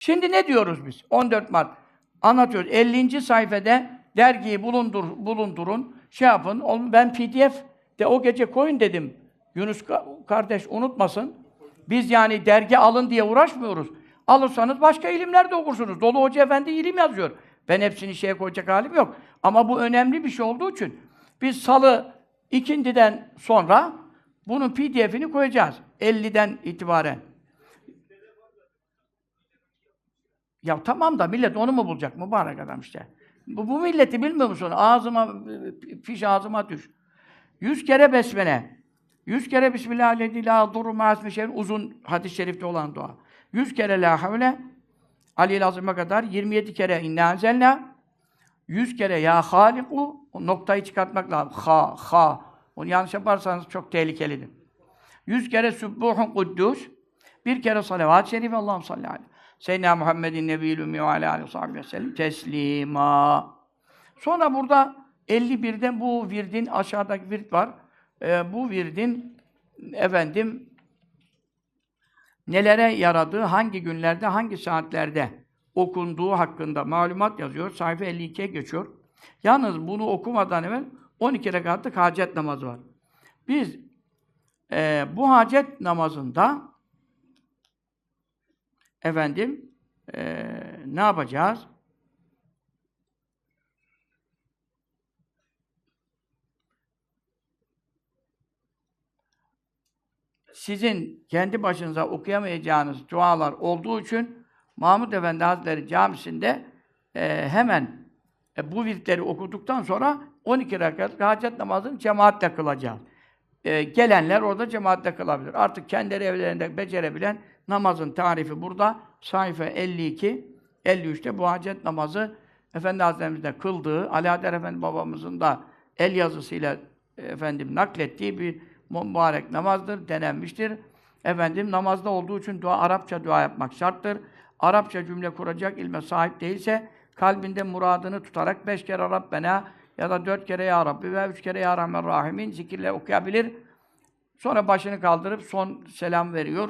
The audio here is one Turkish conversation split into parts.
Şimdi ne diyoruz biz? 14 Mart. Anlatıyoruz. 50. sayfada dergiyi bulundur, bulundurun. Şey yapın. Ben pdf de o gece koyun dedim. Yunus ka- kardeş unutmasın. Biz yani dergi alın diye uğraşmıyoruz. Alırsanız başka ilimler de okursunuz. Dolu Hoca Efendi ilim yazıyor. Ben hepsini şeye koyacak halim yok. Ama bu önemli bir şey olduğu için biz salı ikindiden sonra bunun pdf'ini koyacağız. 50'den itibaren. Ya tamam da millet onu mu bulacak mübarek adam işte. Bu, bu milleti bilmiyor musun? Ağzıma, fiş ağzıma düş. Yüz kere besmele. Yüz kere Bismillahirrahmanirrahim. La ma'asmi şeyin uzun hadis-i şerifte olan dua. Yüz kere la havle. Ali Azim'e kadar 27 kere inna enzelna. Yüz kere ya haliku. Noktayı çıkartmak lazım. Ha, ha. Onu yanlış yaparsanız çok tehlikelidir. Yüz kere Sübbuhun Kuddus. Bir kere salavat-ı şerife Allah'ım salli aleyhi. Seyyidina Muhammedin Nebiyyül Ümmi ve alâ teslima. Sonra burada 51'de bu virdin, aşağıdaki virt var. Ee, bu virdin efendim nelere yaradığı, hangi günlerde, hangi saatlerde okunduğu hakkında malumat yazıyor. Sayfa 52'ye geçiyor. Yalnız bunu okumadan evvel 12 rekatlık hacet namazı var. Biz e, bu hacet namazında efendim e, ne yapacağız? Sizin kendi başınıza okuyamayacağınız dualar olduğu için Mahmud Efendi Hazretleri camisinde e, hemen e, bu virtleri okuduktan sonra 12 rekat hacet namazını cemaatle kılacağız. E, gelenler orada cemaatle kılabilir. Artık kendileri evlerinde becerebilen namazın tarifi burada. Sayfa 52, 53'te bu hacet namazı Efendi Hazretlerimizde kıldığı, Ali Adem Efendi babamızın da el yazısıyla e, efendim naklettiği bir mübarek namazdır, denenmiştir. Efendim namazda olduğu için dua Arapça dua yapmak şarttır. Arapça cümle kuracak ilme sahip değilse kalbinde muradını tutarak beş kere Rabbena ya da dört kere Ya Rabbi ve üç kere Ya Rahman Rahimin zikirle okuyabilir. Sonra başını kaldırıp son selam veriyor.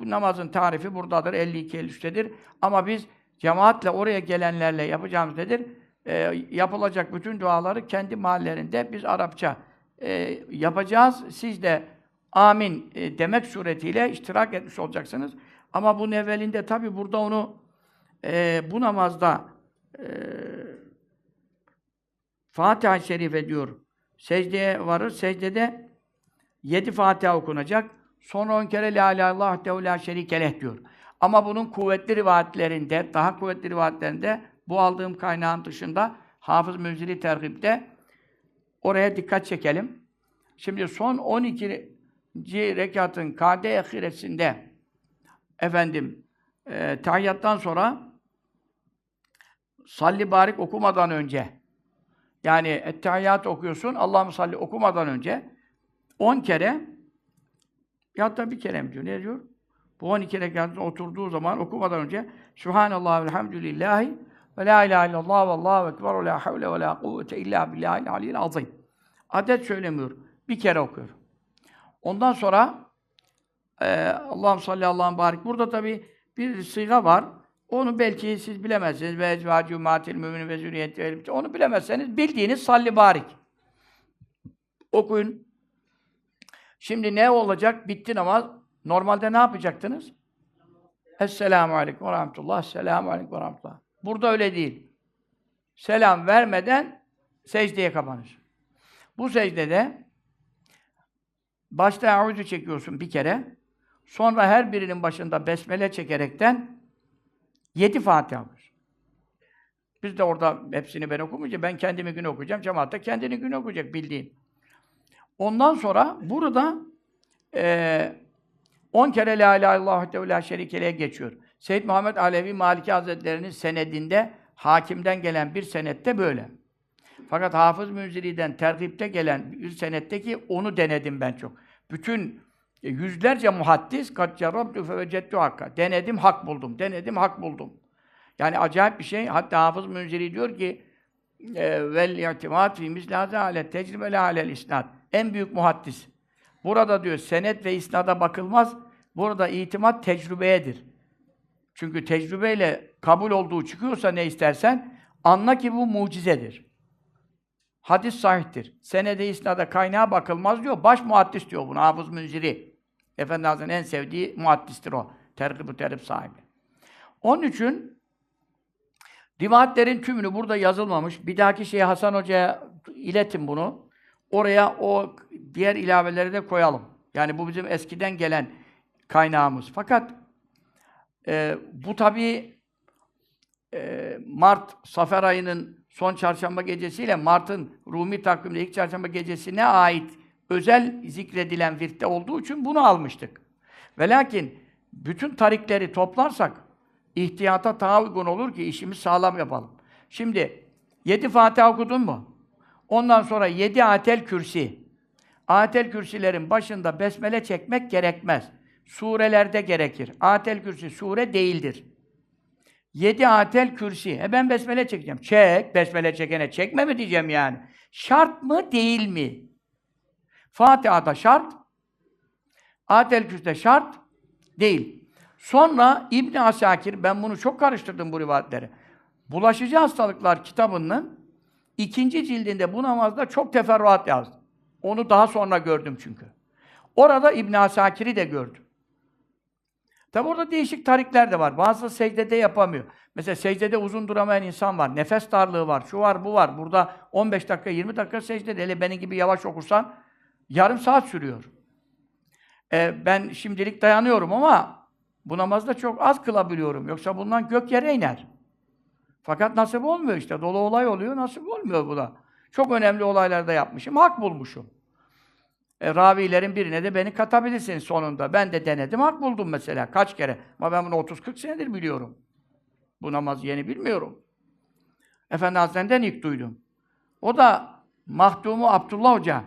Bu namazın tarifi buradadır, 52-53'tedir. Ama biz cemaatle oraya gelenlerle yapacağımız nedir? Ee, yapılacak bütün duaları kendi mahallelerinde biz Arapça e, yapacağız. Siz de amin e, demek suretiyle iştirak etmiş olacaksınız. Ama bunun evvelinde tabi burada onu e, bu namazda e, Fatiha-i Şerife diyor. Secdeye varır. Secdede yedi Fatiha okunacak. Sonra on kere La ilahe illallah tehu la şerikeleh diyor. Ama bunun kuvvetli rivayetlerinde, daha kuvvetli rivayetlerinde bu aldığım kaynağın dışında Hafız Münziri tergipte oraya dikkat çekelim. Şimdi son 12. rekatın kade ahiresinde efendim e, tahiyyattan sonra salli barik okumadan önce yani ettehiyyat okuyorsun Allah'ım salli okumadan önce 10 kere bir hatta bir kere mi diyor. Ne diyor? Bu 12 rekatında oturduğu zaman okumadan önce Sübhanallah ve elhamdülillahi ve la ilahe illallah ve allahu ekber ve la havle ve la kuvvete illa billahil aliyyil azim. Adet söylemiyor. Bir kere okuyor. Ondan sonra e, Allah'ım salli Allah'ım barik. Burada tabi bir sıga var. Onu belki siz bilemezsiniz. Ve ecvacü matil mümin ve zürriyeti Onu bilemezseniz bildiğiniz salli barik. Okuyun. Şimdi ne olacak? Bitti namaz. Normalde ne yapacaktınız? Esselamu aleyküm ve rahmetullah. Selamu aleyküm ve rahmetullah. Burada öyle değil. Selam vermeden secdeye kapanır. Bu secdede başta auzu çekiyorsun bir kere. Sonra her birinin başında besmele çekerekten yedi Fatiha var. Biz de orada hepsini ben okumayacağım. Ben kendimi gün okuyacağım. Cemaat da kendini gün okuyacak bildiğin. Ondan sonra burada eee 10 kere La ilahe illallah ve la şerikeleye geçiyor. Seyyid Muhammed Alevi Maliki Hazretleri'nin senedinde hakimden gelen bir senette böyle. Fakat Hafız Münziri'den tergipte gelen bir senetteki onu denedim ben çok. Bütün e, yüzlerce muhaddis kat cerrabtu fevecettu hakka. Denedim, hak buldum. Denedim, hak buldum. Yani acayip bir şey. Hatta Hafız Münziri diyor ki e, vel i'timat fi misli ale tecrübeli alel isnad. En büyük muhaddis. Burada diyor senet ve isnada bakılmaz. Burada itimat tecrübeyedir. Çünkü tecrübeyle kabul olduğu çıkıyorsa ne istersen anla ki bu mucizedir. Hadis sahihtir. Senede isnada kaynağa bakılmaz diyor. Baş muhaddis diyor bunu. Hafız Münziri. Efendi Hazretleri'nin en sevdiği muhaddistir o. Tergib-ü terib sahibi. Onun için rivayetlerin tümünü burada yazılmamış. Bir dahaki şeye Hasan Hoca'ya iletin bunu. Oraya o diğer ilaveleri de koyalım. Yani bu bizim eskiden gelen kaynağımız. Fakat e, bu tabii e, Mart, Safer ayının son çarşamba gecesiyle Mart'ın Rumi takvimde ilk çarşamba gecesine ait özel zikredilen virtte olduğu için bunu almıştık. Ve lakin bütün tarikleri toplarsak ihtiyata daha uygun olur ki işimizi sağlam yapalım. Şimdi yedi Fatiha okudun mu? Ondan sonra yedi atel kürsi. Atel kürsilerin başında besmele çekmek gerekmez. Surelerde gerekir. Atel kürsi sure değildir. Yedi atel kürsi. E ben besmele çekeceğim. Çek. Besmele çekene çekme mi diyeceğim yani. Şart mı değil mi? Fatiha'da şart. Atel kürsüde şart değil. Sonra İbn Asakir, ben bunu çok karıştırdım bu rivayetleri. Bulaşıcı hastalıklar kitabının ikinci cildinde bu namazda çok teferruat yazdı. Onu daha sonra gördüm çünkü. Orada İbn Asakir'i de gördüm. Tabi orada değişik tarikler de var. Bazı secdede yapamıyor. Mesela secdede uzun duramayan insan var. Nefes darlığı var. Şu var, bu var. Burada 15 dakika, 20 dakika secdede. Hele benim gibi yavaş okursan yarım saat sürüyor. Ee, ben şimdilik dayanıyorum ama bu namazda çok az kılabiliyorum. Yoksa bundan gök yere iner. Fakat nasip olmuyor işte. Dolu olay oluyor, nasip olmuyor bu da. Çok önemli olaylarda yapmışım, hak bulmuşum. E, ravilerin birine de beni katabilirsin sonunda. Ben de denedim, hak buldum mesela kaç kere. Ama ben bunu 30-40 senedir biliyorum. Bu namazı yeni bilmiyorum. Efendi Hazretleri'nden ilk duydum. O da mahdumu Abdullah Hoca.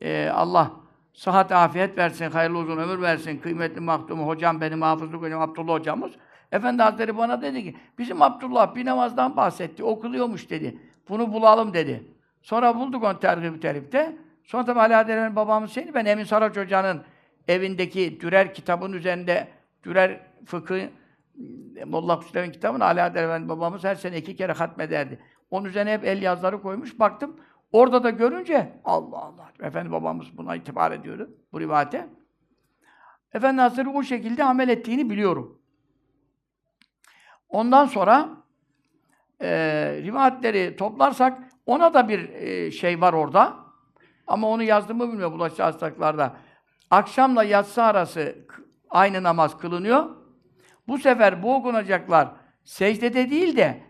E, Allah sıhhat afiyet versin, hayırlı uzun ömür versin. Kıymetli mahdumu hocam benim hafızlık hocam Abdullah hocamız. Efendi Hazretleri bana dedi ki, bizim Abdullah bir namazdan bahsetti, okuluyormuş dedi. Bunu bulalım dedi. Sonra bulduk onu tergib teripte. Sonra tabi Ali Adem'in babamın şeyini ben Emin Saraç Hoca'nın evindeki Dürer kitabın üzerinde Dürer fıkı Molla Kusrev'in kitabını Ali Adem'in babamız her sene iki kere hatmederdi. Onun üzerine hep el yazıları koymuş. Baktım orada da görünce Allah Allah. Efendi babamız buna itibar ediyordu bu rivayete. Efendi Hazretleri o şekilde amel ettiğini biliyorum. Ondan sonra e, rivayetleri toplarsak ona da bir e, şey var orada. Ama onu yazdığımı bilmiyor bulaşıcı hastalıklarda. Akşamla yatsı arası aynı namaz kılınıyor. Bu sefer bu okunacaklar secdede değil de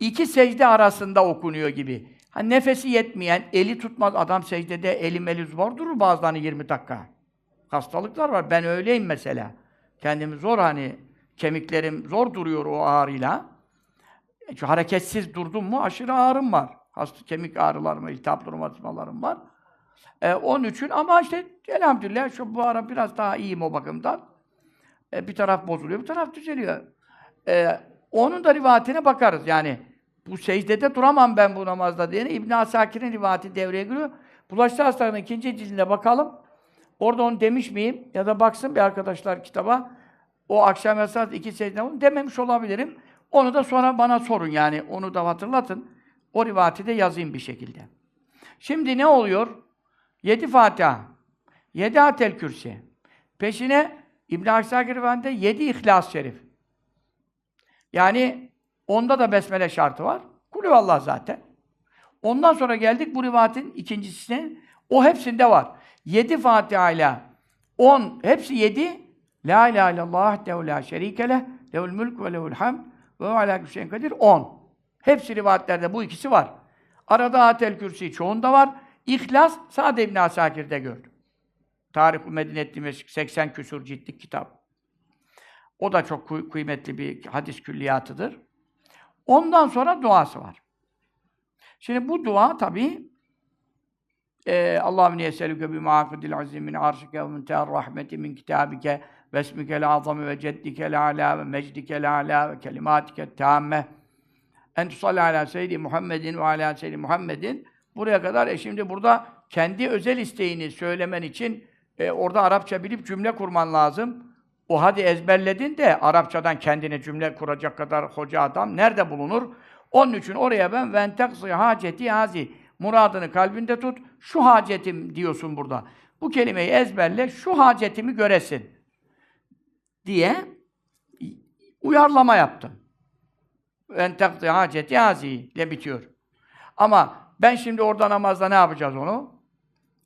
iki secde arasında okunuyor gibi. Hani nefesi yetmeyen, eli tutmaz. Adam secdede eli zor durur bazılarını 20 dakika. Hastalıklar var. Ben öyleyim mesela. Kendimi zor hani kemiklerim zor duruyor o ağrıyla. Çünkü hareketsiz durdum mu aşırı ağrım var. Hasta kemik ağrılarım, iltihap romatizmalarım var. Ee, onun için ama işte elhamdülillah şu bu ara biraz daha iyiyim o bakımdan. Ee, bir taraf bozuluyor, bir taraf düzeliyor. Ee, onun da rivayetine bakarız. Yani bu secdede duramam ben bu namazda diye İbn Asakir'in rivayeti devreye giriyor. Bulaşıcı hastalığının ikinci cildine bakalım. Orada onu demiş miyim? Ya da baksın bir arkadaşlar kitaba. O akşam esas iki secde onu dememiş olabilirim. Onu da sonra bana sorun yani. Onu da hatırlatın. O rivayeti de yazayım bir şekilde. Şimdi ne oluyor? Yedi Fatiha. Yedi Atel Kürsi. Peşine İbn-i Aksakir Efendi'de yedi İhlas Şerif. Yani onda da besmele şartı var. Kulü Allah zaten. Ondan sonra geldik bu rivayetin ikincisine. O hepsinde var. Yedi Fatiha ile on, hepsi yedi. La ilahe illallah dehu la şerike leh, lehul mülk ve lehul hamd ve alâ şeyin kadir. On. Hepsi rivayetlerde bu ikisi var. Arada Atel Kürsi çoğunda var. İhlas Sa'd ibn Asakir'de gördüm. Tarih-i Medine Dimeshk 80 küsur ciltlik kitap. O da çok kıy- kıymetli bir hadis külliyatıdır. Ondan sonra duası var. Şimdi bu dua tabii e, Allahümme yeselüke bi ma'akidil azim min arşike ve min rahmeti min kitabike ve esmikel azami ve ceddikel ala ve mecdikel ala ve kelimatike tamme en tusalli ala seyyidi Muhammedin ve ala seyyidi Muhammedin buraya kadar e şimdi burada kendi özel isteğini söylemen için e, orada Arapça bilip cümle kurman lazım. O hadi ezberledin de Arapçadan kendine cümle kuracak kadar hoca adam nerede bulunur? Onun için oraya ben venteksi haceti hazi muradını kalbinde tut. Şu hacetim diyorsun burada. Bu kelimeyi ezberle. Şu hacetimi göresin. Diye uyarlama yaptım. Venteksi haceti hazi ile bitiyor. Ama ben şimdi orada namazda ne yapacağız onu?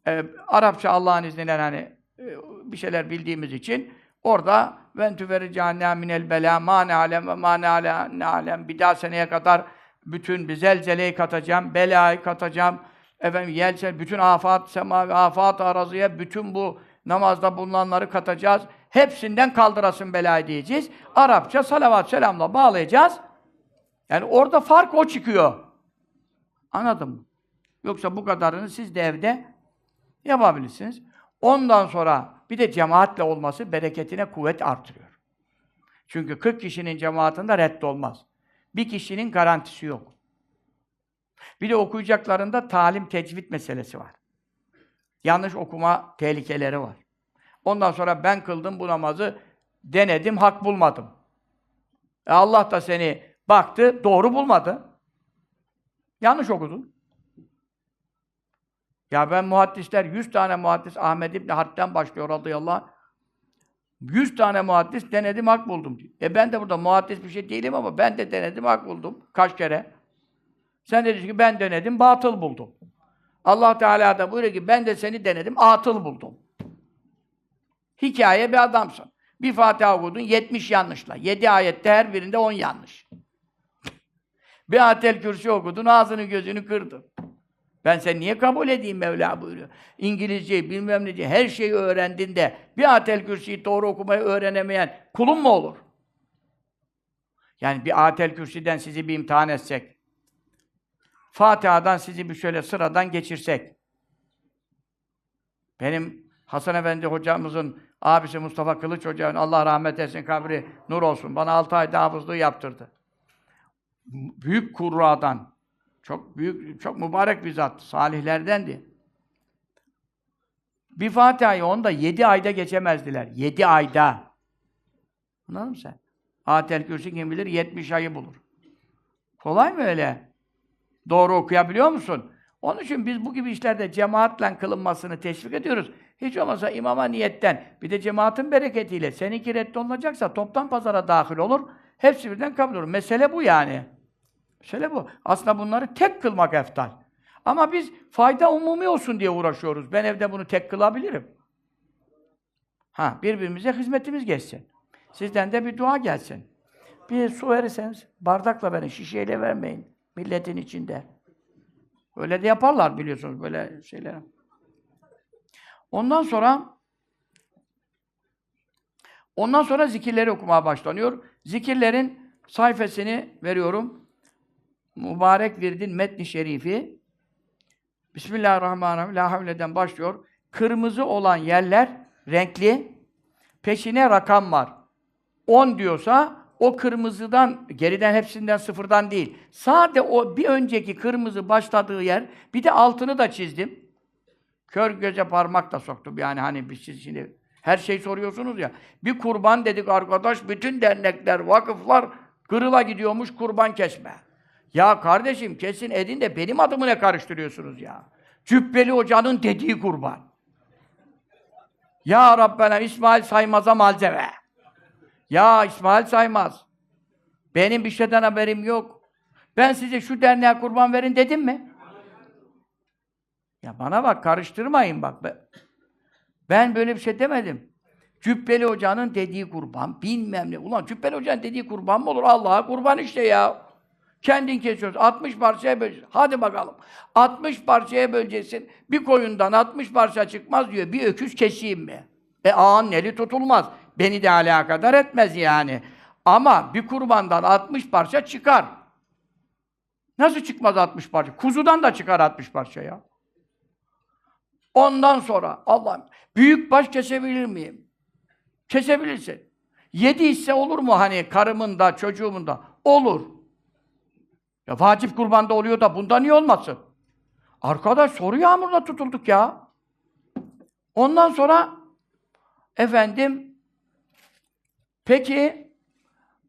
Ee, Arapça Allah'ın izniyle hani e, bir şeyler bildiğimiz için orada ven tüveri cehennem minel bela ma ne alem ve ma ne alem bir daha seneye kadar bütün bir zelzeleyi katacağım, belayı katacağım, efendim yelçen, bütün afat, semavi, afat arazıya, bütün bu namazda bulunanları katacağız. Hepsinden kaldırasın belayı diyeceğiz. Arapça salavat selamla bağlayacağız. Yani orada fark o çıkıyor. Anladın mı? Yoksa bu kadarını siz de evde yapabilirsiniz. Ondan sonra bir de cemaatle olması bereketine kuvvet artırıyor. Çünkü 40 kişinin cemaatinde reddolmaz. Bir kişinin garantisi yok. Bir de okuyacaklarında talim tecvid meselesi var. Yanlış okuma tehlikeleri var. Ondan sonra ben kıldım bu namazı, denedim, hak bulmadım. E Allah da seni baktı, doğru bulmadı. Yanlış okudun. Ya ben muhaddisler, 100 tane muhaddis Ahmed İbni Harp'ten başlıyor radıyallahu anh. 100 tane muhaddis denedim, hak buldum diyor. E ben de burada muhaddis bir şey değilim ama ben de denedim, hak buldum. Kaç kere? Sen de ki ben denedim, batıl buldum. Allah Teala da buyuruyor ki ben de seni denedim, atıl buldum. Hikaye bir adamsın. Bir Fatiha okudun, 70 yanlışla. 7 ayette her birinde 10 yanlış. Bir Atel Kürsi okudun, ağzını gözünü kırdın. Ben sen niye kabul edeyim Mevla buyuruyor. İngilizceyi, bilmem ne her şeyi öğrendin de bir Atel Kürsi'yi doğru okumayı öğrenemeyen kulun mu olur? Yani bir Atel Kürsi'den sizi bir imtihan etsek, Fatiha'dan sizi bir şöyle sıradan geçirsek, benim Hasan Efendi hocamızın abisi Mustafa Kılıç hocamın Allah rahmet etsin kabri nur olsun. Bana 6 ayda hafızlığı yaptırdı. Büyük kurradan, çok büyük, çok mübarek bir zat. Salihlerdendi. Bir Fatiha'yı onda yedi ayda geçemezdiler. Yedi ayda. Anladın mı sen? Atel Kürsi kim bilir 70 ayı bulur. Kolay mı öyle? Doğru okuyabiliyor musun? Onun için biz bu gibi işlerde cemaatle kılınmasını teşvik ediyoruz. Hiç olmazsa imama niyetten, bir de cemaatin bereketiyle seninki reddolunacaksa toptan pazara dahil olur. Hepsi birden kabul olur. Mesele bu yani. Mesele bu. Aslında bunları tek kılmak eftal. Ama biz fayda umumi olsun diye uğraşıyoruz. Ben evde bunu tek kılabilirim. Ha, birbirimize hizmetimiz geçsin. Sizden de bir dua gelsin. Bir su verirseniz, bardakla verin, şişeyle vermeyin. Milletin içinde. Öyle de yaparlar biliyorsunuz böyle şeyler. Ondan sonra ondan sonra zikirleri okumaya başlanıyor. Zikirlerin sayfasını veriyorum. Mübarek virdin metni şerifi. Bismillahirrahmanirrahim. La havleden başlıyor. Kırmızı olan yerler renkli. Peşine rakam var. 10 diyorsa o kırmızıdan, geriden hepsinden sıfırdan değil. Sade o bir önceki kırmızı başladığı yer, bir de altını da çizdim. Kör göze parmak da soktum. Yani hani biz siz şimdi her şey soruyorsunuz ya. Bir kurban dedik arkadaş, bütün dernekler, vakıflar kırıla gidiyormuş kurban kesme. Ya kardeşim kesin edin de benim adımı ne karıştırıyorsunuz ya? Cübbeli hocanın dediği kurban. Ya Rabbena İsmail Saymaz'a malzeme. Ya İsmail Saymaz. Benim bir şeyden haberim yok. Ben size şu derneğe kurban verin dedim mi? Ya bana bak karıştırmayın bak. be. Ben böyle bir şey demedim. Cübbeli Hoca'nın dediği kurban, bilmem ne. Ulan Cübbeli Hoca'nın dediği kurban mı olur? Allah'a kurban işte ya. Kendin kesiyorsun. 60 parçaya böleceksin. Hadi bakalım. 60 parçaya böleceksin. Bir koyundan 60 parça çıkmaz diyor. Bir öküz keseyim mi? E ağın eli tutulmaz. Beni de alakadar etmez yani. Ama bir kurbandan 60 parça çıkar. Nasıl çıkmaz 60 parça? Kuzudan da çıkar 60 parça ya. Ondan sonra Allah'ım büyük baş kesebilir miyim? Kesebilirsin. Yedi hisse olur mu hani karımın da çocuğumun da? Olur. Ya vacip kurbanda oluyor da bunda niye olmasın? Arkadaş soru yağmuruna tutulduk ya. Ondan sonra efendim Peki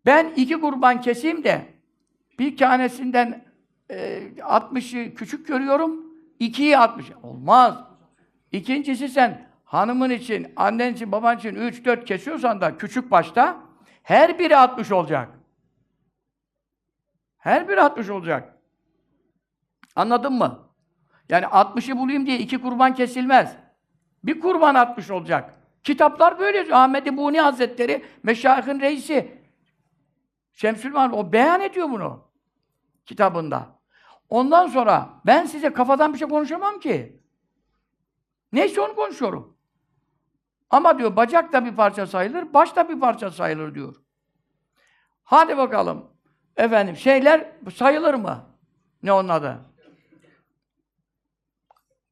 ben iki kurban keseyim de bir tanesinden e, 60'ı küçük görüyorum, ikiyi 60. Olmaz. İkincisi sen hanımın için, annen için, baban için 3-4 kesiyorsan da küçük başta her biri 60 olacak. Her biri 60 olacak. Anladın mı? Yani 60'ı bulayım diye iki kurban kesilmez. Bir kurban 60 olacak. Kitaplar böyle yazıyor. Ahmet Buni Hazretleri, Meşayihin reisi. Şemsülman o beyan ediyor bunu kitabında. Ondan sonra ben size kafadan bir şey konuşamam ki. Neyse onu konuşuyorum. Ama diyor bacak da bir parça sayılır, baş da bir parça sayılır diyor. Hadi bakalım. Efendim şeyler sayılır mı? Ne onun adı?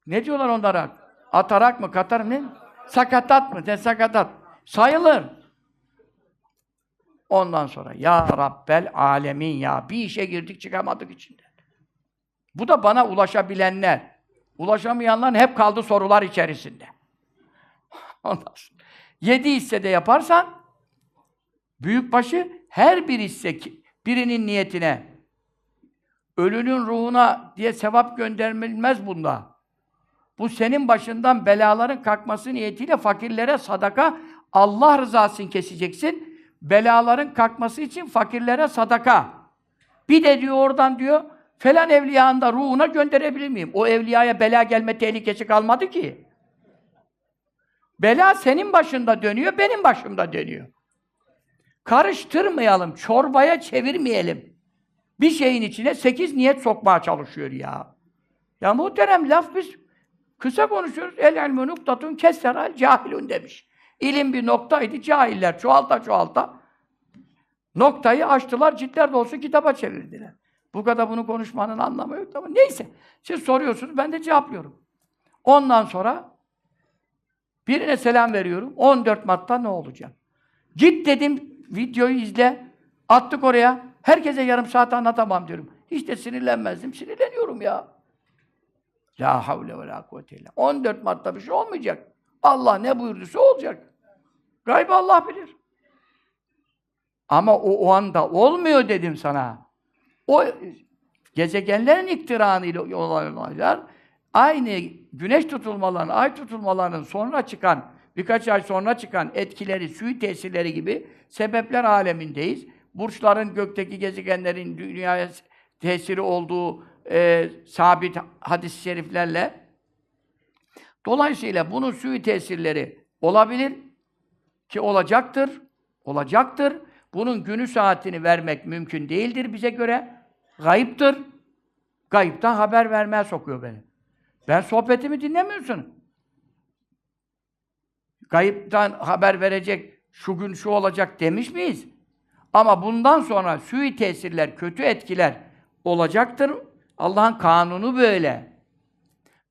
Ne diyorlar onlara? Atarak mı, katar mı? Ne? Sakatat mı? Ne sakatat? Sayılır. Ondan sonra ya Rabbel alemin ya bir işe girdik çıkamadık içinden. Bu da bana ulaşabilenler. Ulaşamayanların hep kaldı sorular içerisinde. Ondan sonra yedi hissede yaparsan büyükbaşı her bir hisse birinin niyetine ölünün ruhuna diye sevap gönderilmez bunda. Bu senin başından belaların kalkması niyetiyle fakirlere sadaka Allah rızası için keseceksin. Belaların kalkması için fakirlere sadaka. Bir de diyor oradan diyor falan evliyanın da ruhuna gönderebilir miyim? O evliyaya bela gelme tehlikesi kalmadı ki. Bela senin başında dönüyor, benim başımda dönüyor. Karıştırmayalım, çorbaya çevirmeyelim. Bir şeyin içine sekiz niyet sokmaya çalışıyor ya. Ya muhterem laf biz kısa konuşuyoruz. El ilmü nuktatun kesseral cahilun demiş. İlim bir noktaydı, cahiller çoğalta çoğalta. Noktayı açtılar, ciltler dolusu kitaba çevirdiler. Bu kadar bunu konuşmanın anlamı yok ama neyse. Siz soruyorsunuz, ben de cevaplıyorum. Ondan sonra birine selam veriyorum. 14 Mart'ta ne olacak? Git dedim, videoyu izle. Attık oraya. Herkese yarım saat anlatamam diyorum. Hiç de sinirlenmezdim. Sinirleniyorum ya. La havle ve la kuvvete illa. 14 Mart'ta bir şey olmayacak. Allah ne buyurduysa olacak. Gaybı Allah bilir. Ama o, o anda olmuyor dedim sana. O gezegenlerin iktiranıyla olan olaylar aynı güneş tutulmalarının, ay tutulmalarının sonra çıkan, birkaç ay sonra çıkan etkileri, suyu tesirleri gibi sebepler alemindeyiz. Burçların, gökteki gezegenlerin dünyaya tesiri olduğu e, sabit hadis-i şeriflerle Dolayısıyla bunun suyu tesirleri olabilir ki olacaktır, olacaktır. Bunun günü saatini vermek mümkün değildir bize göre. Gayiptir. Gayipten haber vermeye sokuyor beni. Ben sohbetimi dinlemiyorsun. Gayipten haber verecek, şu gün şu olacak demiş miyiz? Ama bundan sonra sui tesirler, kötü etkiler olacaktır. Allah'ın kanunu böyle.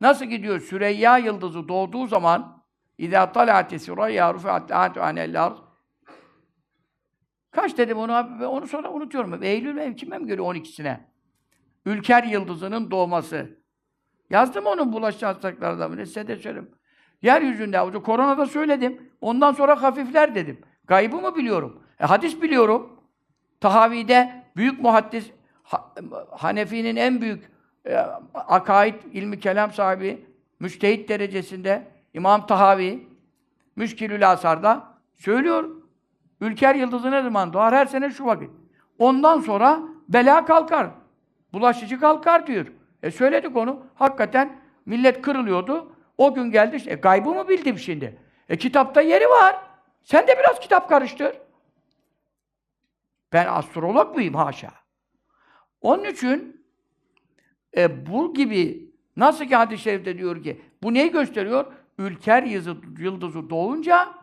Nasıl gidiyor? Süreyya yıldızı doğduğu zaman İzâ talâti Süreyya rufi'at lâtu anel Kaç dedim onu abi? Onu sonra unutuyorum. Eylül mü? Kime mi geliyor 12'sine? Ülker yıldızının doğması. Yazdım onun bulaşıcı hastalıklarda mı? Size de söyleyeyim. Yeryüzünde, o koronada söyledim. Ondan sonra hafifler dedim. Gaybı mı biliyorum? E, hadis biliyorum. Tahavi'de büyük muhaddis, ha, Hanefi'nin en büyük e, akaid, ilmi kelam sahibi, müştehit derecesinde İmam Tahavi, Müşkilül Asar'da söylüyor. Ülker yıldızı ne zaman doğar? Her sene şu vakit. Ondan sonra bela kalkar. Bulaşıcı kalkar diyor. E söyledik onu. Hakikaten millet kırılıyordu. O gün geldi işte. E, gaybı mı bildim şimdi? E kitapta yeri var. Sen de biraz kitap karıştır. Ben astrolog muyum? Haşa. Onun için e, bu gibi nasıl ki hadis-i şerifte diyor ki bu neyi gösteriyor? Ülker yıldızı, doğunca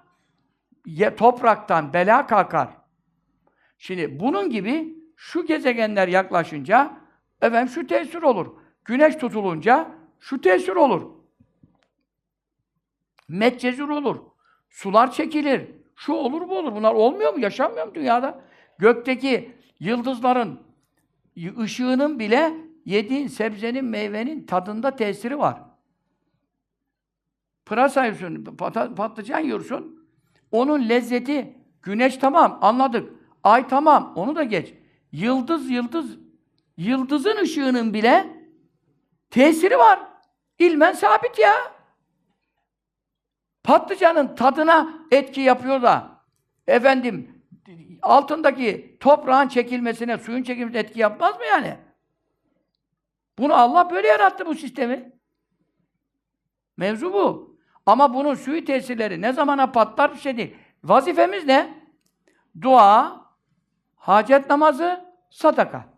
ye, topraktan bela kalkar. Şimdi bunun gibi şu gezegenler yaklaşınca efendim şu tesir olur. Güneş tutulunca şu tesir olur. Metcezir olur. Sular çekilir. Şu olur bu olur. Bunlar olmuyor mu? Yaşanmıyor mu dünyada? Gökteki yıldızların ışığının bile yediğin sebzenin, meyvenin tadında tesiri var. Pırasa yiyorsun, pat- patlıcan yiyorsun. Onun lezzeti Güneş tamam, anladık. Ay tamam, onu da geç. Yıldız, yıldız, yıldızın ışığının bile tesiri var. İlmen sabit ya. Patlıcanın tadına etki yapıyor da efendim altındaki toprağın çekilmesine, suyun çekilmesine etki yapmaz mı yani? Bunu Allah böyle yarattı bu sistemi. Mevzu bu. Ama bunun suyu tesirleri ne zamana patlar bir şey değil. Vazifemiz ne? Dua, hacet namazı, sadaka.